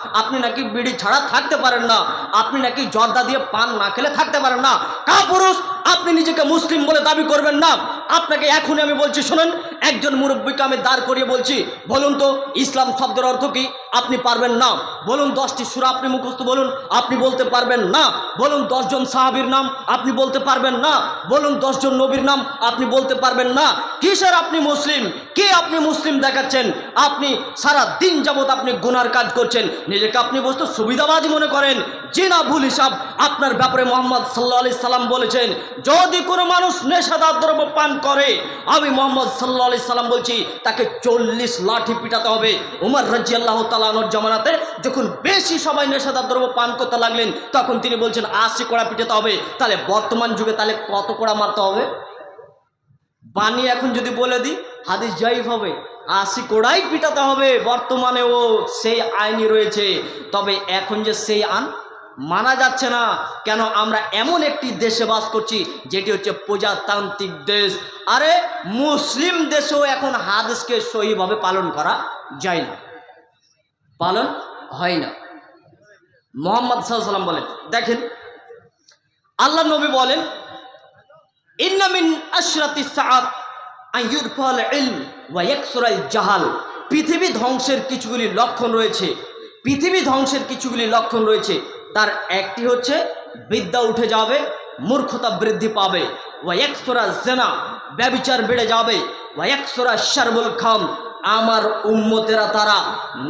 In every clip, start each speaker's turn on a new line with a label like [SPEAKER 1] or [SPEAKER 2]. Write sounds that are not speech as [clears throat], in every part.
[SPEAKER 1] আপনি নাকি বিড়ি ছাড়া থাকতে পারেন না, আপনি নাকি জর্দা দিয়ে পান না খেলে থাকতে পারেন না। কা পুরুষ আপনি নিজেকে মুসলিম বলে দাবি করবেন না। আপনাকে এখনই আমি বলছি, শুনুন একজন মুরব্বীকে আমি দাঁড় করিয়ে বলছি, বলুন তো, ইসলাম শব্দের অর্থ কি? আপনি পারবেন না। বলুন, দশটি সুরা আপনি মুখস্থ বলুন। আপনি বলতে পারবেন না। বলুন, দশজন সাহাবীর নাম আপনি বলতে পারবেন না। বলুন, দশজন নবীর নাম আপনি বলতে পারবেন না। কিসের আপনি মুসলিম? কে আপনি মুসলিম দেখাচ্ছেন? আপনি সারা দিন যাবত আপনি গুনার কাজ করছেন। নিজেকে আপনি বস্তু সুবিধাবাদী মনে করেন। যে না ভুল হিসাব। আপনার ব্যাপারে মোহাম্মদ সাল্লা আলি সাল্লাম বলেছেন, যদি কোনো মানুষ নেশাদার দ্রব্য পান করে, আমি মোহাম্মদ সাল্লাহ আলি সাল্লাম বলছি, তাকে চল্লিশ লাঠি পিটাতে হবে। উমর রাজি আল্লাহ তালানোর জমানাতে যখন বেশি সবাই নেশাদার দ্রব্য পান করতে লাগলেন, তখন তিনি বলছেন, আশি কোড়া পিটাতে হবে। তাহলে বর্তমান যুগে তাহলে কত কড়া মারতে হবে? বানিয়ে এখন যদি বলে দিই, হাদিস জয়ীফ হবে। আশি কোড়াই পিটাতে হবে, বর্তমানেও সেই আইনই রয়েছে। তবে এখন যে সেই আইন মানা যাচ্ছে না। কেন আমরা এমন একটি দেশে বাস করছি, যেটি হচ্ছে প্রজাতান্ত্রিক দেশ। আরে, মুসলিম দেশেও এখন হাদিসকে সহিভাবে পালন করা যায় না। পালন হয় না। মোহাম্মদ সাল্লাম বলেন, দেখেন, আল্লাহ নবী বলেন ইন্নামিন আশরাতি সাআত আইয়ুরফাল ইলম ওয়া ইয়াকসুরাল জাহাল। পৃথিবী ধ্বংসের কিছুগুলি লক্ষণ রয়েছে। পৃথিবী ধ্বংসের কিছুগুলি লক্ষণ রয়েছে। তার একটি হচ্ছে বিদ্যা উঠে যাবে, মূর্খতা বৃদ্ধি পাবে। ওয়া ইয়াকসুরা জেনা ব্যবিচার বেড়ে যাবে। ওয়া ইয়াকসুরা শারবুল খাম, আমার উম্মতেরা তারা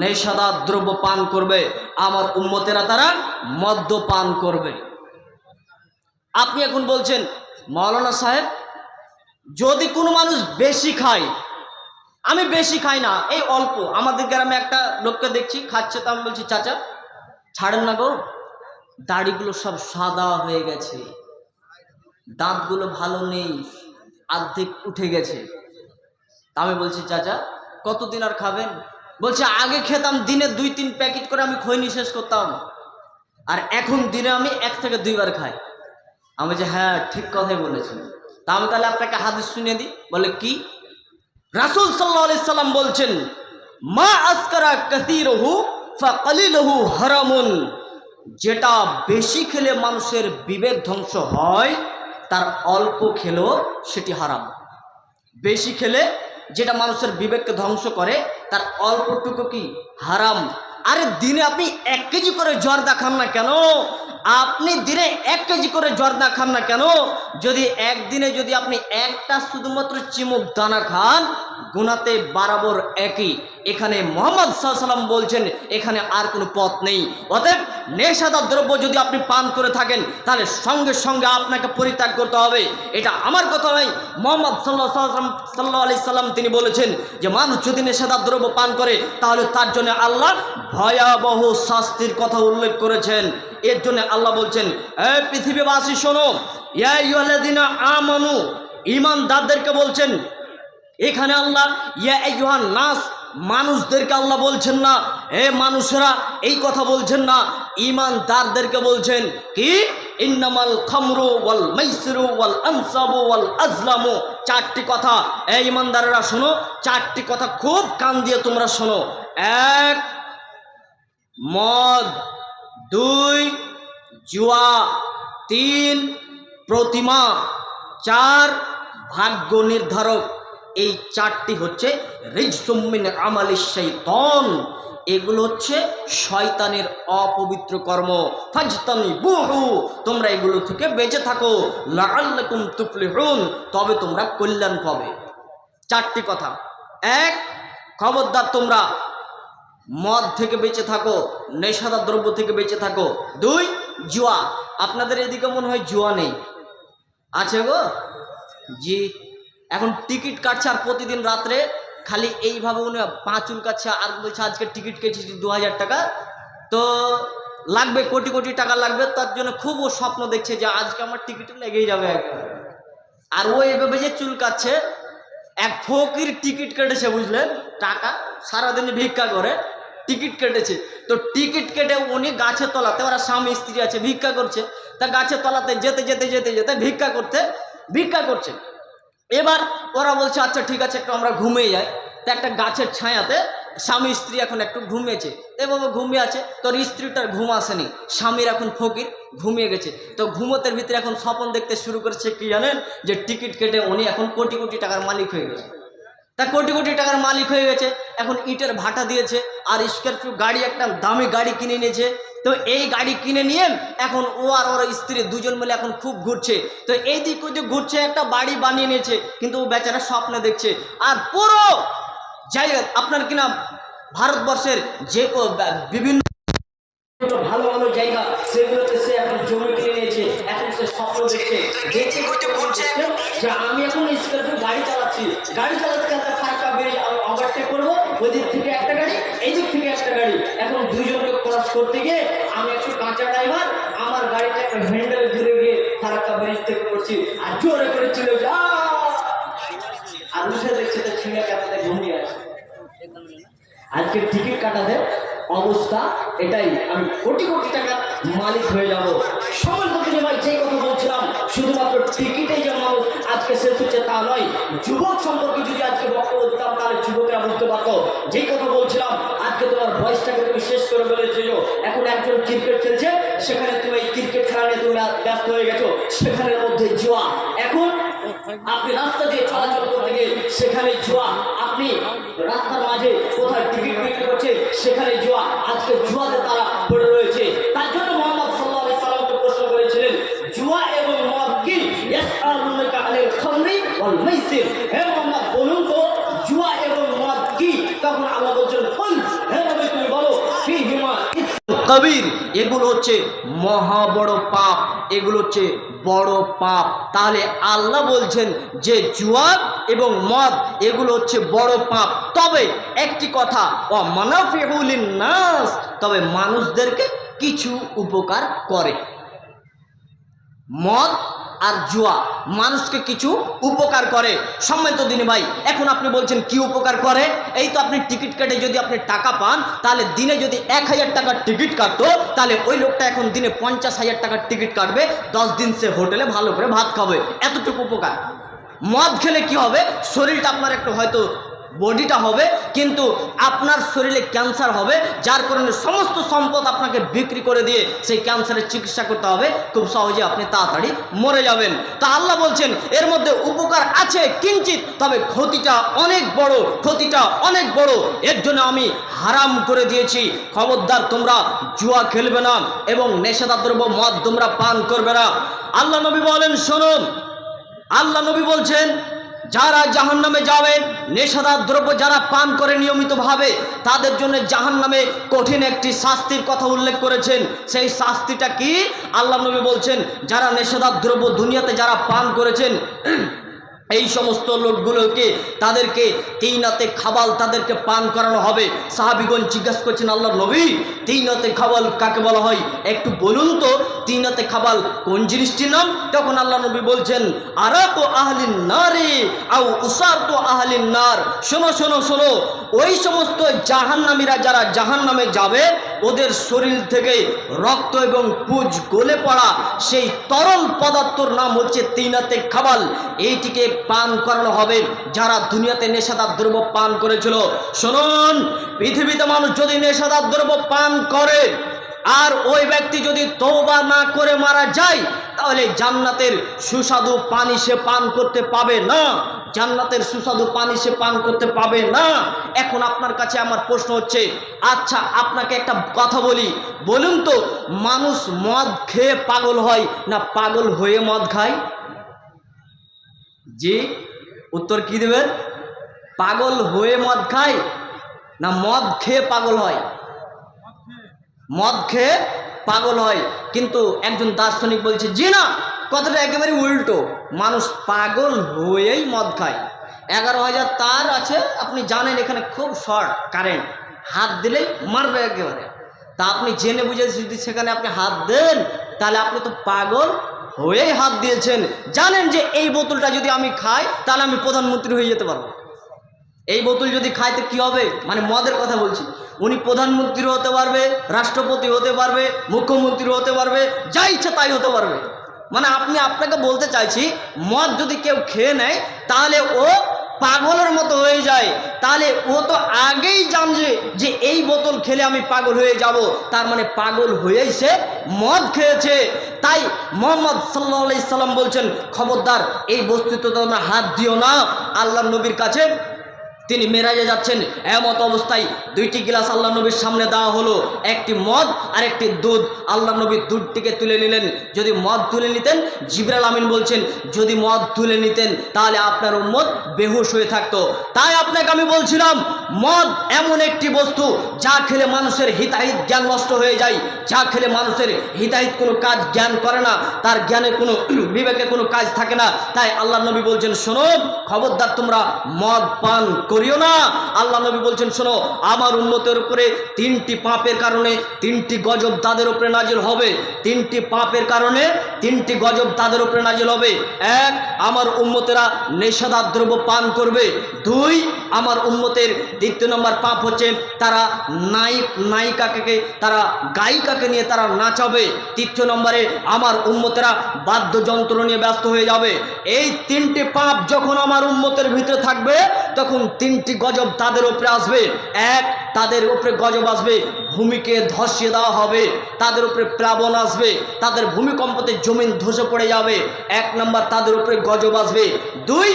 [SPEAKER 1] নেশাদার দ্রব্য পান করবে, আমার উম্মতেরা তারা মদ্য পান করবে। আপনি এখন বলছেন মৌলানা সাহেব, যদি কোনো মানুষ বেশি খায়, আমি বেশি খাই না, এই অল্প। আমাদের গ্রামে একটা লোককে দেখছি, খাচ্ছে তো আমি বলছি, চাচা, ছাড়েন না গো। দাড়িগুলো সব সাদা হয়ে গেছে। দাঁতগুলো ভালো নেই আর্ধেক উঠে গেছে। আমি বলছি, চাচা, কতদিন আর খাবেন? বলছে, আগে খেতাম, দিনে দুই তিন প্যাকেট করে আমি খৈনি শেষ করতাম। আর এখন দিনে আমি এক থেকে দুইবার খাই। আমি যে হ্যাঁ ঠিক কথাই বলেছেন। তা আমি তাহলে আপনাকে হাদিস শুনিয়ে দিই। বলে, কি? রাসুল সাল্লাহ আলি সাল্লাম বলছেন, মা আসকারা কাসিরহু ফাকালিলহু হারামুন। যেটা বেশি খেলে মানুষের বিবেক ধ্বংস হয়, তার অল্প খেলেও সেটি হারাম। বেশি খেলে যেটা মানুষের বিবেককে ধ্বংস করে, তার অল্পটুকু কি হারাম? আরে দিনে আপনি এক কেজি করে জর্দা খান না কেন? আপনি দিনে এক কেজি করে জর্দা খান না কেন? যদি একদিনে যদি আপনি একটা শুধুমাত্র চিমুক দানা খান, গুনাতে বারাবর একই। এখানে মোহাম্মদ সাল্লাম বলছেন, এখানে আর কোনো পথ নেই। অতএব নেশাদার দ্রব্য যদি আপনি পান করে থাকেন, তাহলে সঙ্গে সঙ্গে আপনাকে পরিত্যাগ করতে হবে। এটা আমার কথা নয়, মোহাম্মদ সাল্লাহ সাল্লাম সাল্লাহ আলি সাল্লাম তিনি বলেছেন যে, মানুষ যদি নেশাদার দ্রব্য পান করে, তাহলে তার জন্য আল্লাহ ভয়াবহ শাস্তির কথা উল্লেখ করেছেন। এর জন্য আল্লাহ বলছেন, এ পৃথিবীবাসী, শোনো, ইয়া আমানু ইমানদারদেরকে বলছেন, এখানে আল্লাহ, ইয়া নাস মানুষদেরকে আল্লাহ বলছেন না। এ মানুষেরা, এই কথা বলছেন না ইমানদারদেরকে বলছেন, কি? ইন্নামাল খামরু ওয়াল মাইসিরু ওয়াল আনসাবু ওয়াল আজলামু চারটি কথা। এ ইমানদারেরা শোনো, চারটি কথা খুব কান দিয়ে তোমরা শোনো। এক, মদ। দুই, জুয়া। তিন, প্রতিমা। চার, ভাগ্য নির্ধারক। এই চারটি হচ্ছে রিজসুমিন আমালি শৈতন এগুলো হচ্ছে শয়তানের অপবিত্র কর্ম। ফাজতানি বহু তোমরা এগুলো থেকে বেঁচে থাকো। লাআল্লাকুম তুফলিহুন, তবে তোমরা কল্যাণ পাবে। চারটি কথা। এক, খবরদার তোমরা, মদ থেকে বেঁচে থাকো, নেশাদার দ্রব্য থেকে বেঁচে থাকো। দুই, জুয়া। আপনাদের এদিকে মনে হয় জুয়া নেই। আছে গো? জি এখন টিকিট কাটছে আর প্রতিদিন রাত্রে খালি এইভাবে উনি পাঁচুল কাটছে আর বলছে আজকে টিকিট কেটেছি দু হাজার টাকা। তো লাগবে, কোটি কোটি টাকা লাগবে, তার জন্য খুব ও স্বপ্ন দেখছে যে আজকে আমার টিকিট লেগেই যাবে একবার। আর ও এভাবে যে চুল কাটছে, এক ফকির টিকিট কেটেছে, বুঝলেন? টাকা, সারাদিন ভিক্ষা করে, টিকিট কেটেছে। তো টিকিট কেটে উনি গাছের তলাতে, ওরা স্বামী, স্ত্রী আছে, ভিক্ষা করছে। তা গাছের তলাতে যেতে যেতে যেতে যেতে ভিক্ষা করতে, ভিক্ষা করছে। এবার ওরা বলছে আচ্ছা ঠিক আছে, একটু আমরা ঘুমিয়ে যাই। তো একটা গাছের ছায়াতে স্বামী স্ত্রী এখন একটু ঘুমিয়েছে। এভাবে ঘুমিয়ে আছে, তোর স্ত্রীটার ঘুম আসেনি, স্বামীর এখন ফকির, ঘুমিয়ে গেছে। তো ঘুমতের ভিতরে এখন স্বপন দেখতে শুরু করেছে কি জানেন? যে টিকিট কেটে উনি এখন কোটি কোটি টাকার মালিক হয়ে গেছে তা কোটি কোটি টাকার মালিক হয়ে গেছে। এখন ইটের ভাটা দিয়েছে আর স্করপিও গাড়ি, একটা দামি গাড়ি কিনে নিয়েছে। তো এই গাড়ি কিনে নিয়ে এখন ও আর ওর স্ত্রী দুজন মিলে এখন খুব ঘুরছে। তো এই দিক ওদিক ঘুরছে, একটা বাড়ি বানিয়ে নিয়েছে, কিন্তু ও বেচারা স্বপ্ন দেখছে। আর পুরো জায়গা, আপনার কিনা ভারতবর্ষের যে বিভিন্ন ভালো ভালো জায়গা, সেগুলোতে সে এখন জমি সে স্বপ্ন দেখছে দেখতে দেখতে বলছে যে আমি এখন স্কর্পিও গাড়ি চালাচ্ছি। গাড়ি চালাতে চালাতে ফাঁকা বেরিয়ে আমি ওভারটেক করব ওই দিক থেকে একটা গাড়ি এই দিক থেকে একটা গাড়ি। এখন দুজনকে ক্রস করতে গিয়ে আমি একটু কাঁচা ড্রাইভার আমার গাড়িটা একটা হ্যান্ডেল ঘুরে গিয়ে ফারাক্কা ব্রিজ থেকে করছি আর জোরে করে চলে যা। আর উঠে দেখছে তো ছিঁড়ে কাটাতে ঘুমিয়ে আছে। আজকে টিকিট কাটাতে অবস্থা এটাই। আমি কোটি কোটি টাকার মালিক হয়ে যাব। সময় মতো ভাই, যে কথা বলছিলাম, শুধুমাত্র টিকিটেই যে মানুষ আজকে শেষ হচ্ছে তা নয়, যুবক সম্পর্কে যদি আজকে বক্তব্য দিতাম, তাহলে যুবকেরা বুঝতে পারতো। যেই কথা বলছিলাম, আজকে তোমার বয়সটাকে তুমি শেষ করে ফেলেছো এখন একজন ক্রিকেট খেলছে, সেখানে তুমি এই ক্রিকেট খেলা নিয়ে তুমি ব্যস্ত হয়ে গেছো। সেখানের মধ্যে জুয়া। এখন আপনি রাস্তা দিয়ে চলাচল করতে গিয়ে সেখানে জুয়া। আপনি রাস্তার মাঝে কোথায় টিকিট বিক্রি করছে সেখানে জুয়া। আজকে জুয়াতে তারা পড়ে রয়েছে। তার জন্য মোহাম্মদ সাল্লাহ সাল্লামকে প্রশ্ন করেছিলেন, জুয়া এবং মদ কি? হে মোহাম্মদ বলুন তো জুয়া এবং মদ কি তখন আল্লাহ বলছেন কুল হে নবী তুমি বলো ফিহিমা কবির, এগুলো হচ্ছে মহা বড় পাপ, এগুলো হচ্ছে বড় পাপ। তাহলে আল্লাহ বলছেন যে জুয়ার এবং মদ, এগুলো হচ্ছে বড় পাপ। তবে একটি কথা ও মানাফিউলিন নাস তবে মানুষদেরকে কিছু উপকার করে। মদ আর জুয়া। মানুষকে কিছু উপকার করে। সম্মানিত দিনী ভাই, এখন আপনি বলছেন, কি উপকার করে? এই তো আপনি টিকিট কেটে যদি আপনি টাকা পান, তাহলে দিনে যদি এক হাজার টাকার টিকিট কাটতো, তাহলে ওই লোকটা এখন দিনে পঞ্চাশ হাজার টাকার টিকিট কাটবে। দশ দিন সে হোটেলে ভালো করে ভাত খাবে। এতটুকু উপকার। মদ খেলে কি হবে? শরীরটা আপনার একটু হয়তো বডিটা হবে, কিন্তু আপনার শরীরে ক্যান্সার হবে, যার কারণে সমস্ত সম্পদ আপনাকে বিক্রি করে দিয়ে সেই ক্যান্সারের চিকিৎসা করতে হবে। খুব সহজে আপনি তাড়াতাড়ি মরে যাবেন। তা আল্লাহ বলছেন, এর মধ্যে উপকার আছে কিঞ্চিত, তবে ক্ষতিটা অনেক বড়, ক্ষতিটা অনেক বড়। এর জন্য আমি হারাম করে দিয়েছি। খবরদার তোমরা জুয়া খেলবে না এবং নেশাদার দ্রব্য মদ তোমরা পান করবে না। আল্লাহ নবী বলেন শুনুন আল্লাহ নবী বলছেন যারা জাহান নামে যাবে, নেশাদার দ্রব্য যারা পান করে নিয়মিতভাবে, তাদের জন্য জাহান নামে কঠিন একটি শাস্তির কথা উল্লেখ করেছেন। সেই শাস্তিটা কি? আল্লাহ নবী বলছেন, যারা নেশাদার দ্রব্য দুনিয়াতে যারা পান করেছেন এই সমস্ত লোকগুলোকে তাদেরকে তিনাতে খাবাল তাদেরকে পান করানো হবে। সাহাবিগঞ্জ জিজ্ঞাসা করছেন আল্লাহ নবী তিনাতে খাবাল কাকে বলা হয়? একটু বলুন তো তিনাতে খাবাল কোন জিনিসটির নাম? তখন আল্লাহ নবী বলছেন আরা তো আহলিন নারে আউ উসার তো আহলিন নার। শোনো শোনো শোনো ওই সমস্ত জাহান্নামীরা যারা জাহান নামে যাবে, ওদের শরীর থেকে রক্ত এবং পুজ গলে পড়া সেই তরল পদার্থর নাম হচ্ছে তিনাতে খাবাল। এইটিকে পান করানো হবে যারা দুনিয়াতে নেশাদার দ্রব্য পান করেছিল। শুনুন, পৃথিবীতে মানুষ যদি নেশাদার দ্রব্য পান করে আর ওই ব্যক্তি যদি তৌবা না করে মারা যায়, তাহলে জান্নাতের সুস্বাদু পানি সে পান করতে পাবে না। জান্নাতের সুস্বাদু পানি সে পান করতে পাবে না। এখন আপনার কাছে আমার প্রশ্ন হচ্ছে আচ্ছা আপনাকে একটা কথা বলি। বলুন তো, মানুষ মদ খেয়ে পাগল হয় না পাগল হয়ে মদ খায়? জি, উত্তর কি দেবেন? পাগল হয়ে মদ খায় না মদ খেয়ে পাগল হয়? মদ খেয়ে পাগল হয়। কিন্তু একজন দার্শনিক বলছে, জি না, কথাটা একেবারে উল্টো। মানুষ পাগল হয়েই মদ খায়। এগারো হাজার তার আছে, আপনি জানেন এখানে খুব শর্ট কারেন্ট। হাত দিলেই মারবে একেবারে। তা আপনি জেনে বুঝে যদি সেখানে আপনি হাত দেন, তাহলে আপনি তো পাগল হয়েই হাত দিয়েছেন। জানেন যে এই বোতলটা যদি আমি খাই, তাহলে আমি প্রধানমন্ত্রী হয়ে যেতে পারব। এই বোতল যদি খায় তো কী হবে? মানে মদের কথা বলছি। উনি প্রধানমন্ত্রী হতে পারবে, রাষ্ট্রপতি হতে পারবে, মুখ্যমন্ত্রী হতে পারবে, যা ইচ্ছা তাই হতে পারবে। মানে আপনি আপনাকে বলতে চাইছি, মদ যদি কেউ খেয়ে নেয়, তাহলে ও পাগলের মতো হয়ে যায়। তাহলে ও তো আগেই জানছে যে এই বোতল খেলে আমি পাগল হয়ে যাব। তার মানে পাগল হয়েই সে মদ খেয়েছে। তাই মোহাম্মদ সাল্লাহ সাল্লাম বলছেন, খবরদার, এই বস্তুতে তোমরা হাত দিও না। আল্লাহ নবীর কাছে তিনি মেরাজে যাচ্ছেন। এমত অবস্থায় দুইটি গিলাস আল্লাহ নবীর সামনে দেওয়া হলো। একটি মদ আর একটি দুধ। আল্লাহ নবীর দুধটিকে তুলে নিলেন। যদি মদ তুলে নিতেন জিবরাল আমিন বলছেন, যদি মদ তুলে নিতেন, তাহলে আপনার উম্মত বেহুশ হয়ে থাকতো। তাই আপনাকে আমি বলছিলাম, মদ এমন একটি বস্তু যা খেলে মানুষের হিতাহিত জ্ঞান নষ্ট হয়ে যায়। যা খেলে মানুষের হিতাহিত কোনো কাজ জ্ঞান করে না। তার জ্ঞানে কোনো [clears throat] বিবেকে কোনো কাজ থাকে না। তাই আল্লাহ নবী বলছেন, শোনো, খবরদার তোমরা মদ পান করিও না। আল্লাহ নবী বলছেন, শোনো, আমার উন্মতের উপরে তিনটি পাপের কারণে তিনটি গজব তাদের উপরে নাজিল হবে। তিনটি পাপের কারণে তিনটি গজব তাদের উপরে নাজিল হবে। এক, আমার উন্মতেরা নেশাদার দ্রব্য পান করবে। দুই, আমার উন্মতের দ্বিতীয় নম্বর পাপ হচ্ছে তারা নায়ক, নায়িকাকে, তারা গায়িকাকে নিয়ে তারা নাচাবে। তৃতীয় নম্বরে, আমার উন্মতেরা বাদ্যযন্ত্র নিয়ে ব্যস্ত হয়ে যাবে। এই তিনটি পাপ যখন আমার উন্মতের ভিতরে থাকবে, তখন তিনটি গজব তাদের উপরে আসবে। এক, তাদের উপরে গজব আসবে। ভূমিকে ধসিয়ে দেওয়া হবে, তাদের উপরে প্লাবন আসবে, তাদের ভূমিকম্পতে জমিন ধসে পড়ে যাবে, এক নম্বর তাদের উপরে গজব আসবে, দুই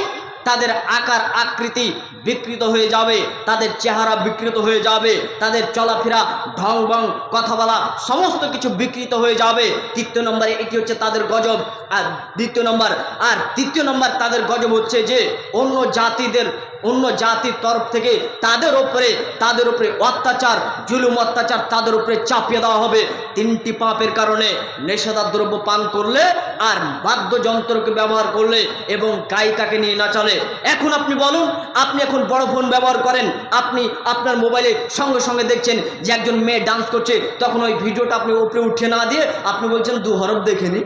[SPEAKER 1] তাদের আকার আকৃতি বিকৃত হয়ে যাবে, তাদের চেহারা বিকৃত হয়ে যাবে, তাদের চলাফেরা ঢং বং, কথা বলা সমস্ত কিছু বিকৃত হয়ে যাবে, তৃতীয় নম্বরে এটি হচ্ছে তাদের গজব, আর দ্বিতীয় নম্বর, আর তৃতীয় নম্বর তাদের গজব হচ্ছে যে অন্য জাতিদের অন্য জাতির তরফ থেকে তাদের উপরে তাদের উপরে অত্যাচার, জুলুম, অত্যাচার তাদের উপরে চাপিয়ে দেওয়া হবে। তিনটি পাপের কারণে নেশাদার দ্রব্য পান করলে আর বাদ্যযন্ত্রকে ব্যবহার করলে এবং গায়িকাকে নিয়ে না চলে। এখন আপনি বলুন, আপনি এখন বড় ফোন ব্যবহার করেন, আপনি আপনার মোবাইলে সঙ্গে সঙ্গে দেখছেন যে একজন মেয়ে ডান্স করছে, তখন ওই ভিডিওটা আপনি উপরে উঠে না দিয়ে আপনি বলছেন, দু হরফ দেখে নি।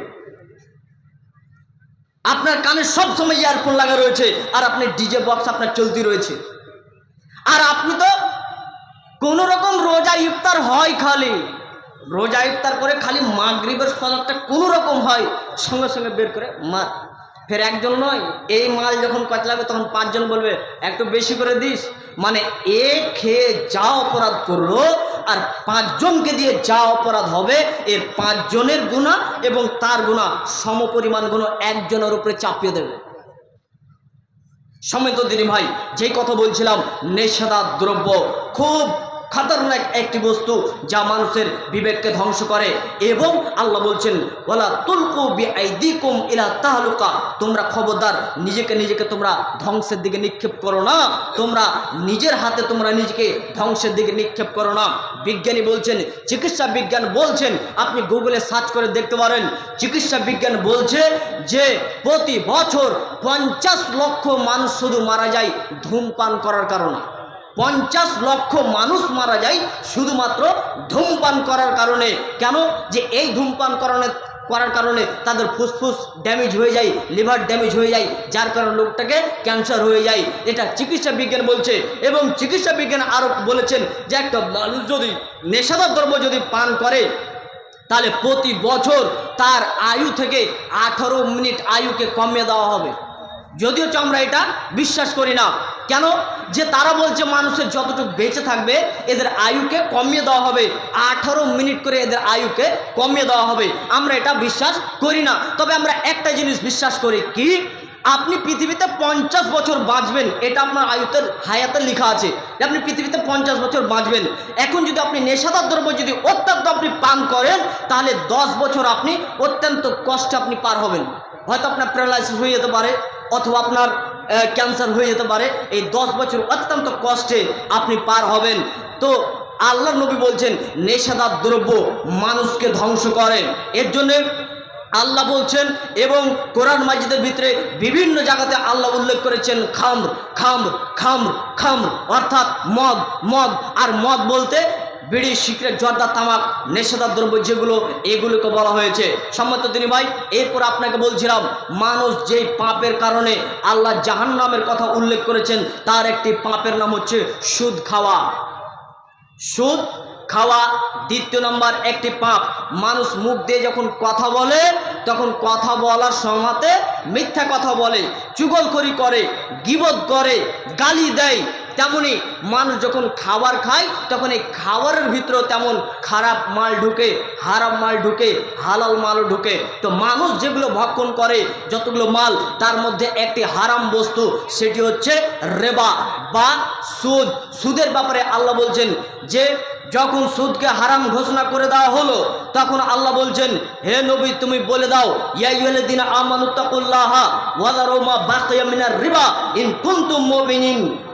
[SPEAKER 1] আপনার কানে সব সময় ইয়ারফোন লাগা রয়েছে, আর আপনি ডিজে বক্স আপনার চলতি রয়েছে। আর আপনি তো কোনো রকম রোজা ইফতার হয় খালি। রোজা ইফতার করে খালি মাগরিবের সলাদটা কোনো রকম হয়, সঙ্গে সঙ্গে বের করে মার। ফের একজন নয়, এই মাল যখন কচলাবে তখন পাঁচজন বলবে, একটু বেশি করে দিস। মানে এ খেয়ে যা অপরাধ করল আর পাঁচজনকে দিয়ে যা অপরাধ হবে, এর পাঁচজনের গুণা এবং তার গুণা সমপরিমাণ গুণ একজনের উপরে চাপিয়ে দেবে। সমেত দিনী ভাই, যেই কথা বলছিলাম, নেশাদার দ্রব্য খুব খতরনাক একটি বস্তু যা মানুষের বিবেককে ধ্বংস করে এবং আল্লাহ বলছেন ওলা তুলকু বিআইদিকুম ইলা তাহলুকা। তোমরা খবরদার, নিজেকে নিজেকে তোমরা ধ্বংসের দিকে নিক্ষেপ করো না। তোমরা নিজের হাতে তোমরা নিজেকে ধ্বংসের দিকে নিক্ষেপ করো না। বিজ্ঞানী বলছেন, চিকিৎসা বিজ্ঞান বলছেন, আপনি গুগলে সার্চ করে দেখতে পারেন। চিকিৎসা বিজ্ঞান বলছে যে, প্রতি বছর পঞ্চাশ লক্ষ মানুষ শুধু মারা যায় ধূমপান করার কারণে। পঞ্চাশ লক্ষ মানুষ মারা যায় শুধুমাত্র ধূমপান করার কারণে। কেন? যে এই ধূমপান কারণে করার কারণে তাদের ফুসফুস ড্যামেজ হয়ে যায় লিভার ড্যামেজ হয়ে যায়, যার কারণে লোকটাকে ক্যান্সার হয়ে যায়। এটা চিকিৎসা বিজ্ঞান বলছে এবং চিকিৎসা বিজ্ঞান আরও বলেছেন যে একটা মানুষ যদি নেশাদার দ্রব্য যদি পান করে, তাহলে প্রতি বছর তার আয়ু থেকে আঠারো মিনিট আয়ুকে কমিয়ে দেওয়া হবে। যদিও আমরা এটা বিশ্বাস করি না। কেন? যে তারা বলছে মানুষের যতটুকু বেঁচে থাকবে, এদের আয়ুকে কমিয়ে দেওয়া হবে। আঠারো মিনিট করে এদের আয়ুকে কমিয়ে দেওয়া হবে। আমরা এটা বিশ্বাস করি না। তবে আমরা একটা জিনিস বিশ্বাস করি কি? আপনি পৃথিবীতে পঞ্চাশ বছর বাঁচবেন, এটা আপনার আয়ুতের হায়াতে লেখা আছে। যে আপনি পৃথিবীতে পঞ্চাশ বছর বাঁচবেন। এখন যদি আপনি নেশাদার দ্রব্য যদি অত্যন্ত আপনি পান করেন, তাহলে দশ বছর আপনি অত্যন্ত কষ্টে আপনি পার হবেন। হয়তো আপনার প্যারালাইসিস হয়ে যেতে পারে। অথবা আপনার ক্যান্সার হয়ে যেতে পারে, এই দশ বছর অত্যন্ত কষ্টে আপনি পার হবেন। তো আল্লাহ নবী বলছেন, নেশাদার দ্রব্য মানুষকে ধ্বংস করে। এর জন্যে আল্লাহ বলছেন, এবং কোরআন মাজিদের ভিতরে বিভিন্ন জায়গাতে আল্লাহ উল্লেখ করেছেন, খাম্র খাম্র খাম্র খাম্র, অর্থাৎ মদ মদ। আর মদ বলতে বিড়ি, সিগারেট, জর্দা, তামাক, নেশাদার দ্রব্য যেগুলো, এগুলোকে বলা হয়েছে। সম্মত তিনি ভাই, এরপর আপনাকে বলছিলাম, মানুষ যেই পাপের কারণে আল্লাহ জাহান নামের কথা উল্লেখ করেছেন, তার একটি পাপের নাম হচ্ছে সুদ খাওয়া। সুদ খাওয়া, দ্বিতীয় নম্বর, একটি পাপ। মানুষ মুখ দিয়ে যখন কথা বলে, তখন কথা বলার সময়তে মিথ্যা কথা বলে, চুগলখড়ি করে গিবত করে, গালি দেয় তেমনি মানুষ যখন খাবার খায়, তখন এই খাবারের ভিতরেও তেমন খারাপ মাল ঢুকে, হারাম মাল ঢুকে, হালাল মালও ঢুকে। তো মানুষ যেগুলো ভক্ষণ করে, যতগুলো মাল, তার মধ্যে একটি হারাম বস্তু, সেটি হচ্ছে রেবা বা সুদ। সুদের ব্যাপারে আল্লাহ বলছেন যে যখন সুদকে হারাম ঘোষণা করে দেওয়া হলো, তখন আল্লাহ বলছেন, হে নবী, তুমি বলে দাও মিনার রিবা ইন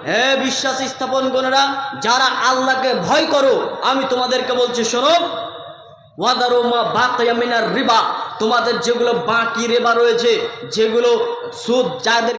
[SPEAKER 1] হে বিশ্বাস স্থাপন গণেরা, যারা আল্লাহকে ভয় করো, আমি তোমাদেরকে বলছি, শোনো। ওয়াদারুমা বাকিয়া মিনার রিবা, তোমাদের যেগুলো বাকি রেবা রয়েছে, যেগুলো সুদ যাদের